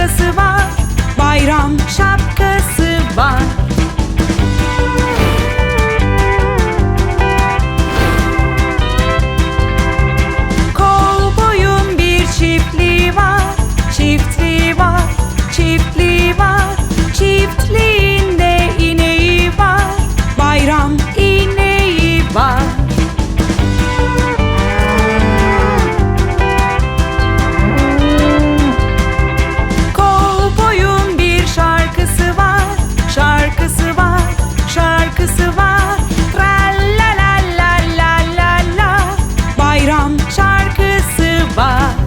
şapkası var. Bayram şapkası var. şarkısı var.